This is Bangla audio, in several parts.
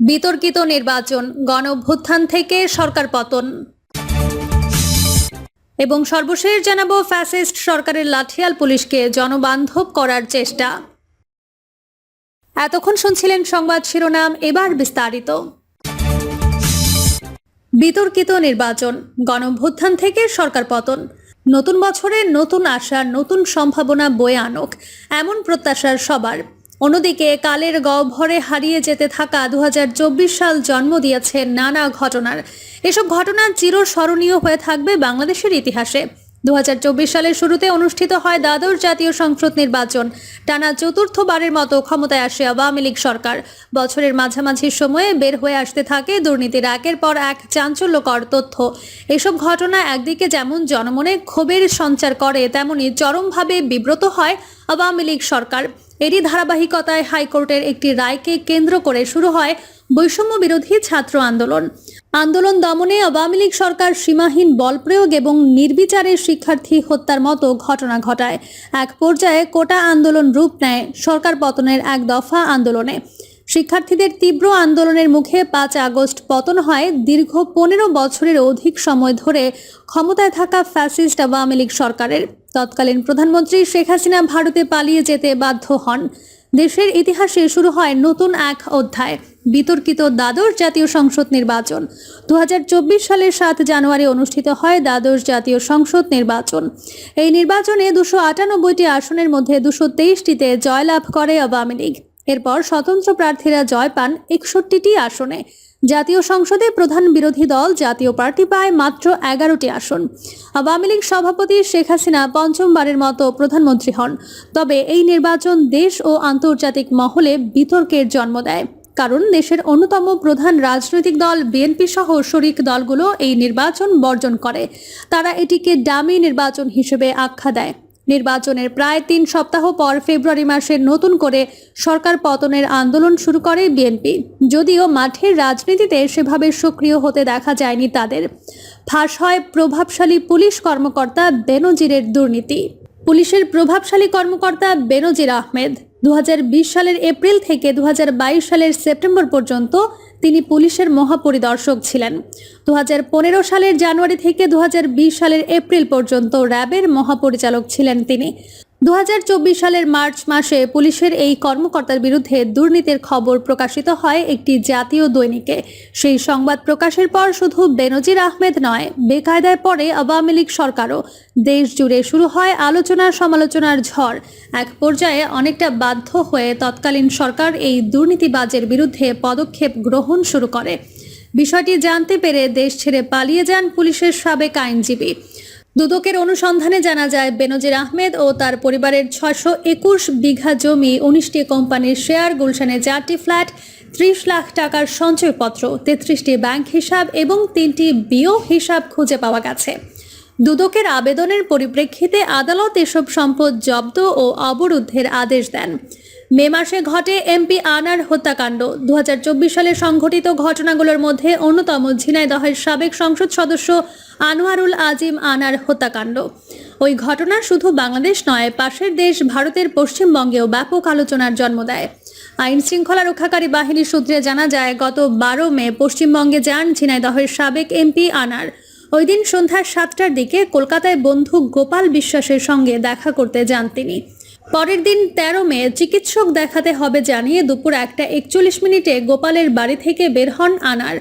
বিতর্কিত নির্বাচন গণ অভ্যুত্থান থেকে সরকার পতন। এবং সর্বশেষ জানাব, ফ্যাসিস্ট সরকারের লাঠিয়াল পুলিশকে জনবান্ধব করার চেষ্টা। এতক্ষণ শুনছিলেন সংবাদ শিরোনাম, এবার বিস্তারিত। বিতর্কিত নির্বাচন, গণভ্যুত্থান থেকে সরকার পতন। নতুন বছরে নতুন আশা, নতুন সম্ভাবনা বয়ে আনুক, এমন প্রত্যাশার সবার। অন্যদিকে কালের গহ্বরে হারিয়ে যেতে থাকা দু হাজার চব্বিশ সাল জন্ম দিয়েছে নানা ঘটনার। এসব ঘটনা চিরস্মরণীয় হয়ে থাকবে বাংলাদেশের ইতিহাসে। দুহাজার চব্বিশ সালের শুরুতে অনুষ্ঠিত হয় দ্বাদশ জাতীয় সংসদ নির্বাচন। টানা চতুর্থবারের মতো ক্ষমতায় আসে আওয়ামী লীগ সরকার। বছরের মাঝামাঝি সময়ে বের হয়ে আসতে থাকে দুর্নীতির একের পর এক চাঞ্চল্যকর তথ্য। এসব ঘটনা একদিকে যেমন জনমনে ক্ষোভের সঞ্চার করে, তেমনি চরমভাবে বিব্রত হয় আওয়ামী লীগ সরকার। এরই ধারাবাহিকতায় হাইকোর্টের একটি রায়কে কেন্দ্র করে শুরু হয় বৈষম্য বিরোধী ছাত্র আন্দোলন। আন্দোলন দমনে আওয়ামী লীগ সরকার সীমাহীন বল প্রয়োগ এবং নির্বিচারে শিক্ষার্থী হত্যার মতো ঘটনা ঘটায়। এক পর্যায়ে কোটা আন্দোলন রূপ নেয় সরকার পতনের এক দফা আন্দোলনে। শিক্ষার্থীদের তীব্র আন্দোলনের মুখে পাঁচ আগস্ট পতন হয় দীর্ঘ পনেরো বছরের অধিক সময় ধরে ক্ষমতায় থাকা ফ্যাসিস্ট আওয়ামী লীগ সরকারের। তৎকালীন প্রধানমন্ত্রী শেখ হাসিনা ভারতে পালিয়ে যেতে বাধ্য হন। দেশের ইতিহাসে শুরু হয় নতুন এক অধ্যায়, বিতর্কিত দ্বাদশ জাতীয় সংসদ নির্বাচন। দু হাজার চব্বিশ সালের সাত জানুয়ারি অনুষ্ঠিত হয় দ্বাদশ জাতীয় সংসদ নির্বাচন। এই নির্বাচনে দুশো আটানব্বইটি আসনের মধ্যে দুশো তেইশটিতে জয়লাভ করে আওয়ামী লীগ। এরপর স্বতন্ত্র প্রার্থীরা জয় পান একষট্টিটি আসনে। জাতীয় সংসদে প্রধান বিরোধী দল জাতীয় পার্টি পায় মাত্র এগারোটি আসন। আওয়ামী লীগ সভাপতি শেখ হাসিনা পঞ্চমবারের মতো প্রধানমন্ত্রী হন। তবে এই নির্বাচন দেশ ও আন্তর্জাতিক মহলে বিতর্কের জন্ম দেয়। কারণ দেশের অন্যতম প্রধান রাজনৈতিক দল বিএনপি সহ শরিক দলগুলো এই নির্বাচন বর্জন করে। তারা এটিকে ডামি নির্বাচন হিসেবে আখ্যা দেয়। নির্বাচনের প্রায় তিন সপ্তাহ পর ফেব্রুয়ারি মাসে নতুন করে সরকার পতনের আন্দোলন শুরু করে বিএনপি। যদিও মাঠের রাজনীতিতে সেভাবে সক্রিয় হতে দেখা যায়নি তাদের। ফাঁস হয় প্রভাবশালী পুলিশ কর্মকর্তা বেনজিরের দুর্নীতি। পুলিশের প্রভাবশালী কর্মকর্তা বেনজির আহমেদ। দু হাজার বিশ সালের এপ্রিল থেকে দু হাজার বাইশ সালের সেপ্টেম্বর পর্যন্ত তিনি পুলিশের মহাপরিদর্শক ছিলেন। দু হাজার পনেরো সালের জানুয়ারি থেকে দু হাজার বিশ সালের এপ্রিল পর্যন্ত র্যাবের মহাপরিচালক ছিলেন তিনি। দু হাজার চব্বিশ সালের মার্চ মাসে পুলিশের এই কর্মকর্তার বিরুদ্ধে দুর্নীতির খবর প্রকাশিত হয় একটি জাতীয় দৈনিকে। সেই সংবাদ প্রকাশের পর শুধু বেনজির আহমেদ নয়, বেকায়দায় পড়ে আওয়ামী লীগ সরকারও। দেশ জুড়ে শুরু হয় আলোচনা সমালোচনার ঝড়। এক পর্যায়ে অনেকটা বাধ্য হয়ে তৎকালীন সরকার এই দুর্নীতিবাজের বিরুদ্ধে পদক্ষেপ গ্রহণ শুরু করে। বিষয়টি জানতে পেরে দেশ ছেড়ে পালিয়ে যান পুলিশের সাবেক আইনজীবী। দুদকের অনুসন্ধানে জানা যায়, বেনজির আহমেদ ও তার পরিবারের ছশো একুশ বিঘা জমি, উনিশটি কোম্পানির শেয়ার, গুলশানে চারটি ফ্ল্যাট, ত্রিশ লাখ টাকার সঞ্চয়পত্র, তেত্রিশটি ব্যাংক হিসাব এবং তিনটি বিও হিসাব খুঁজে পাওয়া গেছে। দুদকের আবেদনের পরিপ্রেক্ষিতে আদালত এসব সম্পদ জব্দ ও অবরুদ্ধের আদেশ দেন। মে মাসে ঘটে এমপি আনার হত্যাকাণ্ড। দু হাজার চব্বিশ সালে সংঘটিত ঘটনাগুলোর মধ্যে অন্যতম ঝিনাইদহের সাবেক সংসদ সদস্য আনোয়ারুল আজিম আনার হত্যাকাণ্ড। ওই ঘটনা শুধু বাংলাদেশ নয়, পাশের দেশ ভারতের পশ্চিমবঙ্গেও ব্যাপক আলোচনার জন্ম দেয়। আইন শৃঙ্খলা রক্ষাকারী বাহিনীর সূত্রে জানা যায়, গত বারো মে পশ্চিমবঙ্গে যান ঝিনাইদহের সাবেক এমপি আনার। ওই দিন সন্ধ্যা সাতটার দিকে কলকাতায় বন্ধু গোপাল বিশ্বাসের সঙ্গে দেখা করতে যান তিনি। পরের দিন তেরো মে চিকিৎসক দেখাতে হবে জানিয়ে দুপুর একটা একচল্লিশ মিনিটে গোপালের বাড়ি থেকে বের হন আনার।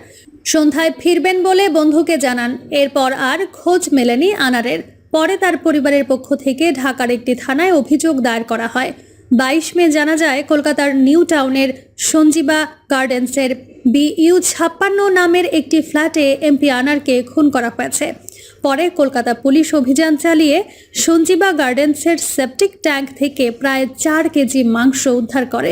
সন্ধ্যায় ফিরবেন বলে বন্ধুকে জানান। এরপর আর খোঁজ মেলেনি আনারের। পরে তার পরিবারের পক্ষ থেকে ঢাকার একটি থানায় অভিযোগ দায়ের করা হয়। বাইশ মে জানা যায়, কলকাতার নিউ টাউনের সঞ্জীবা গার্ডেন্সের বিইউ ছাপ্পান্ন নামের একটি ফ্ল্যাটে এমপি আনারকে খুন করা হয়েছে। পরে কলকাতা পুলিশ অভিযান চালিয়ে সঞ্জীবা গার্ডেন্সের সেপটিক ট্যাঙ্ক থেকে প্রায় চার কেজি মাংস উদ্ধার করে।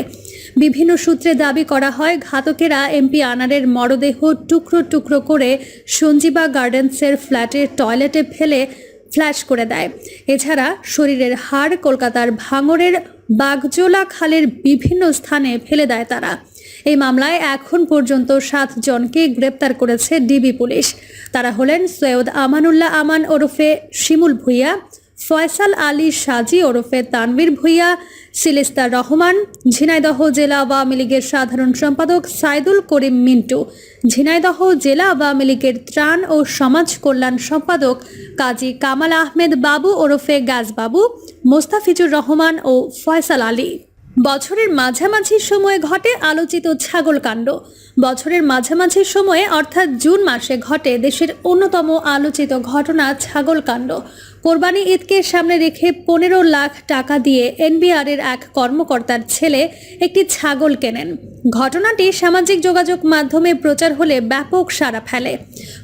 বিভিন্ন সূত্রে দাবি করা হয়, ঘাতকেরা এমপি আনারের মরদেহ টুকরো টুকরো করে সঞ্জীবা গার্ডেন্সের ফ্ল্যাটের টয়লেটে ফেলে ফ্ল্যাশ করে দেয়। এছাড়া শরীরের হাড় কলকাতার ভাঙরের বাগজোলা খালের বিভিন্ন স্থানে ফেলে দেয় তারা। এই মামলায় এখন পর্যন্ত সাত জনকে গ্রেপ্তার করেছে ডিবি পুলিশ। তারা হলেন সৈয়দ আমানুল্লাহ আমান ওরফে শিমুল ভুইয়া, ফয়সাল আলী সাজি ওরফে তানভীর ভুইয়া সিলিস্তা রহমান, ঝিনাইদহ জেলা আওয়ামী লীগের সাধারণ সম্পাদক সাইদুল করিম মিন্টু, ঝিনাইদহ জেলা আওয়ামী লীগের ত্রাণ ও সমাজ কল্যাণ সম্পাদক কাজী কামাল আহমেদ বাবু ওরফে গাজবাবু, মোস্তাফিজুর রহমান ও ফয়সাল আলী। বছরের মাঝামাঝি সময়ে ঘটে আলোচিত ছাগল কাণ্ড। বছরের মাঝামাঝি সময়ে, অর্থাৎ জুন মাসে, ঘটে দেশের অন্যতম আলোচিত ঘটনা ছাগল কাণ্ড। কোরবানি ঈদকে সামনে রেখে পনেরো লাখ টাকা দিয়ে এনবিআর এর এক কর্মকর্তার ছেলে একটি ছাগল কেনেন। ঘটনাটি সামাজিক যোগাযোগ মাধ্যমে প্রচার হলে ব্যাপক সাড়া ফেলে।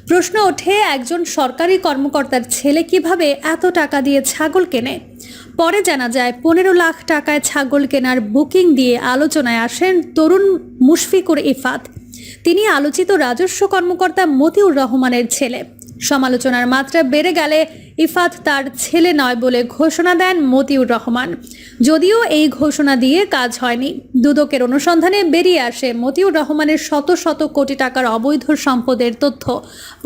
প্রশ্ন ওঠে, একজন সরকারি কর্মকর্তার ছেলে কীভাবে এত টাকা দিয়ে ছাগল কেনে? পরে জানা যায়, পনেরো লাখ টাকায় ছাগল কেনার বুকিং দিয়ে আলোচনায় আসেন তরুণ মুশফিকুর ইফাত। তিনি আলোচিত রাজস্ব কর্মকর্তা মতিউর রহমানের ছেলে। সমালোচনার মাত্রা বেড়ে গেলে ইফাত তার ছেলে নয় বলে ঘোষণা দেন মতিউর রহমান। যদিও এই ঘোষণা দিয়ে কাজ হয়নি। দুদকের অনুসন্ধানে বেরিয়ে আসে মতিউর রহমানের শত শত কোটি টাকার অবৈধ সম্পদের তথ্য।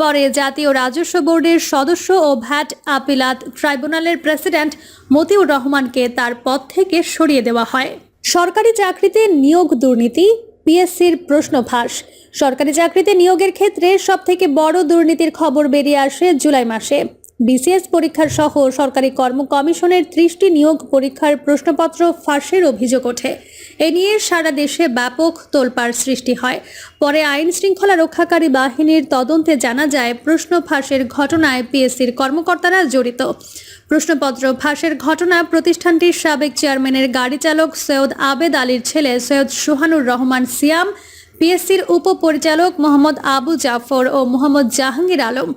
পরে জাতীয় রাজস্ব বোর্ডের সদস্য ও ভ্যাট আপিলাত ট্রাইব্যুনালের প্রেসিডেন্ট মতিউর রহমানকে তার পদ থেকে সরিয়ে দেওয়া হয়। সরকারি চাকরিতে নিয়োগ দুর্নীতি পিএসসির প্রশ্ন ফাঁস। সরকারি চাকরিতে নিয়োগের ক্ষেত্রে সবথেকে বড় দুর্নীতির খবর বেরিয়ে আসে জুলাই মাসে। বিসিএস পরীক্ষার সহ সরকারি কর্ম কমিশনের ত্রিশটি নিয়োগ পরীক্ষার প্রশ্নপত্র ফাঁসের অভিযোগ ওঠে। এ নিয়ে সারা দেশে ব্যাপক তোলপাড় সৃষ্টি হয়। পরে আইন শৃঙ্খলা রক্ষাকারী বাহিনীর তদন্তে জানা যায়, প্রশ্ন ফাঁসের ঘটনায় পিএসসির কর্মকর্তারা জড়িত। প্রশ্নপত্র ফাঁসের ঘটনা প্রতিষ্ঠানটির সাবেক চেয়ারম্যানের গাড়ি চালক সৈয়দ আবেদ আলীর ছেলে সৈয়দ সোহানুর রহমান সিয়াম পিএসসির উপপরিচালক মোহাম্মদ আবু জাফর ও মোহাম্মদ জাহাঙ্গীর আলম।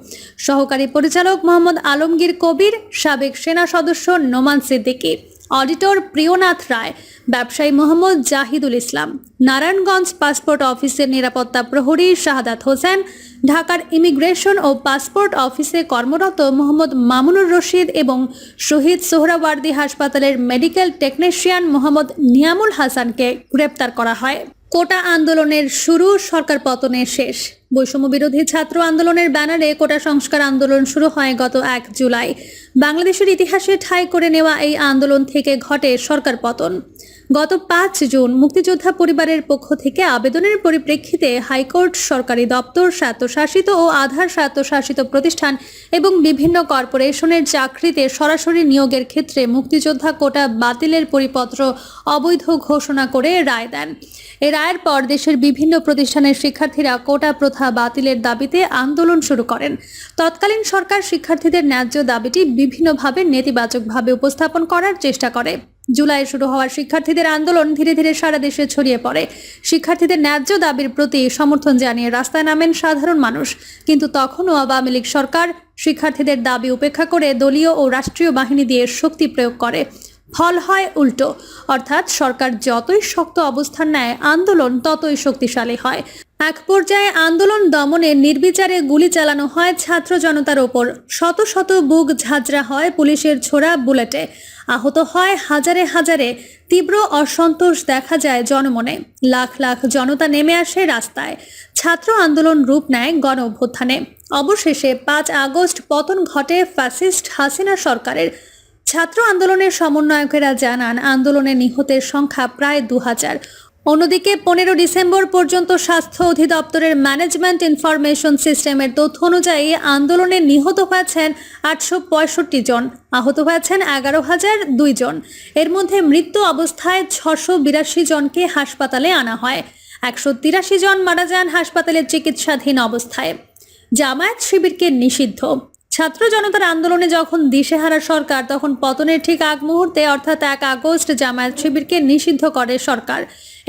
সহকারী পরিচালক মোহাম্মদ আলমগীর কবির, সাবেক সেনা সদস্য নোমান সিদ্দিকী। অডিটর প্রিয়নাথ রায়। ব্যবসায়ী মোহাম্মদ জাহিদুল ইসলাম। নারায়ণগঞ্জ পাসপোর্ট অফিসের নিরাপত্তা প্রহরী শাহাদাত হোসেন। ঢাকার ইমিগ্রেশন ও পাসপোর্ট অফিসে কর্মরত মোহাম্মদ মামুনুর রশিদ এবং শহীদ সোহরাওয়ার্দী হাসপাতালের মেডিকেল টেকনিশিয়ান মোহাম্মদ নিয়ামুল হাসানকে গ্রেপ্তার করা হয়। কোটা আন্দোলনের শুরু সরকার পতনের শেষ। বৈষম্য বিরোধী ছাত্র আন্দোলনের ব্যানারে কোটা সংস্কার আন্দোলন শুরু হয় গত এক জুলাই। বাংলাদেশের ইতিহাসে ঠাঁই করে নেওয়া এই আন্দোলন থেকে ঘটে সরকার পতন। গত পাঁচ জুন মুক্তিযোদ্ধা পরিবারের পক্ষ থেকে আবেদনের পরিপ্রেক্ষিতে হাইকোর্ট, সরকারি দপ্তর, স্বায়ত্তশাসিত ও আধার স্বায়ত্তশাসিত প্রতিষ্ঠান এবং বিভিন্ন কর্পোরেশনের চাকরিতে সরাসরি নিয়োগের ক্ষেত্রে মুক্তিযোদ্ধা কোটা বাতিলের পরিপত্র অবৈধ ঘোষণা করে রায় দেন। এ রায়ের পর দেশের বিভিন্ন প্রতিষ্ঠানের শিক্ষার্থীরা কোটা প্রথা বাতিলের দাবিতে আন্দোলন শুরু করেন। তৎকালীন সরকার শিক্ষার্থীদের ন্যায্য দাবিটি বিভিন্নভাবে নেতিবাচকভাবে উপস্থাপন করার চেষ্টা করে। জুলাই শুরু হওয়ার শিক্ষার্থীদের আন্দোলন ধীরে ধীরে সারা দেশে ছড়িয়ে পড়ে। শিক্ষার্থীদের ন্যায্য দাবির প্রতি সমর্থন জানিয়ে রাস্তায় নামেন সাধারণ মানুষ। কিন্তু তখনও আওয়ামী লীগ সরকার শিক্ষার্থীদের দাবি উপেক্ষা করে দলীয় ও রাষ্ট্রীয় বাহিনী দিয়ে শক্তি প্রয়োগ করে। ফল হয় উল্টো। অর্থাৎ সরকার যতই শক্ত অবস্থান নেয়, আন্দোলন ততই শক্তিশালী হয়। এক পর্যায়ে আন্দোলন দমনে নির্বিচারে গুলি চালানো হয় ছাত্র জনতার ওপর। শত শত বুক ঝাঁঝরা হয় পুলিশের ছোড়া বুলেটে। আহত হয় হাজারে হাজারে। তীব্র অসন্তোষ দেখা যায় জনমনে। লাখ লাখ জনতা নেমে আসে রাস্তায়। ছাত্র আন্দোলন রূপ নেয় গণ অভ্যুত্থানে অবশেষে পাঁচ আগস্ট পতন ঘটে ফ্যাসিস্ট হাসিনা সরকারের। ছাত্র আন্দোলনের সমন্বয়কেরা জানান, আন্দোলনে নিহতের সংখ্যা প্রায় দু হাজার অন্যদিকে পনেরো ডিসেম্বর পর্যন্ত স্বাস্থ্য অধিদপ্তরের ম্যানেজমেন্ট ইনফরমেশন সিস্টেমের তথ্য অনুযায়ী আন্দোলনে নিহত হয়েছেন আটশো পঁয়ষট্টি জন, আহত হয়েছেন এগারো হাজার দুই জন। এর মধ্যে মৃত্যু অবস্থায় ছশো বিরাশি জনকে হাসপাতালে আনা হয়। একশো তিরাশি জন মারা যান হাসপাতালের চিকিৎসাধীন অবস্থায়। জামায়াত শিবিরকে নিষিদ্ধ। ছাত্র জনতার আন্দোলনে যখন দিশেহারা সরকার, তখন পতনের ঠিক আগ মুহূর্তে, অর্থাৎ এক আগস্ট, জামায়াত শিবিরকে নিষিদ্ধ করে সরকার।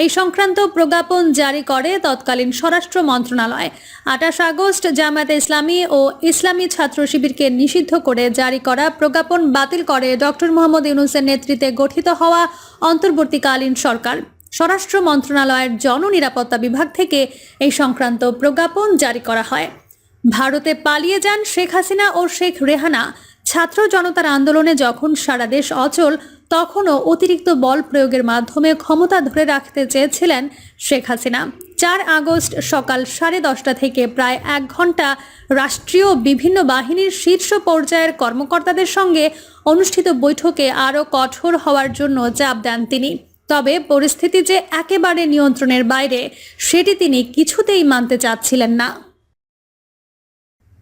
এই সংক্রান্ত প্রজ্ঞাপন জারি করে তৎকালীন স্বরাষ্ট্র মন্ত্রণালয়। আঠাশ আগস্ট, জামায়াতে ইসলামী ও ইসলামী ছাত্র শিবিরকে নিষিদ্ধ করে জারি করা প্রজ্ঞাপন বাতিল করে ডক্টর মোহাম্মদ ইউনুসের নেতৃত্বে গঠিত হওয়া অন্তর্বর্তীকালীন সরকার। স্বরাষ্ট্র মন্ত্রণালয়ের জননিরাপত্তা বিভাগ থেকে এই সংক্রান্ত প্রজ্ঞাপন জারি করা হয়। ভারতে পালিয়ে যান শেখ হাসিনা ও শেখ রেহানা। ছাত্র জনতার আন্দোলনে যখন সারা দেশ অচল, তখনও অতিরিক্ত বল প্রয়োগের মাধ্যমে ক্ষমতা ধরে রাখতে চেয়েছিলেন শেখ হাসিনা। চার আগস্ট সকাল সাড়ে দশটা থেকে প্রায় এক ঘণ্টা রাষ্ট্রীয় বিভিন্ন বাহিনীর শীর্ষ পর্যায়ের কর্মকর্তাদের সঙ্গে অনুষ্ঠিত বৈঠকে আরও কঠোর হওয়ার জন্য চাপ দেন তিনি। তবে পরিস্থিতি যে একেবারে নিয়ন্ত্রণের বাইরে, সেটি তিনি কিছুতেই মানতে চাচ্ছিলেন না।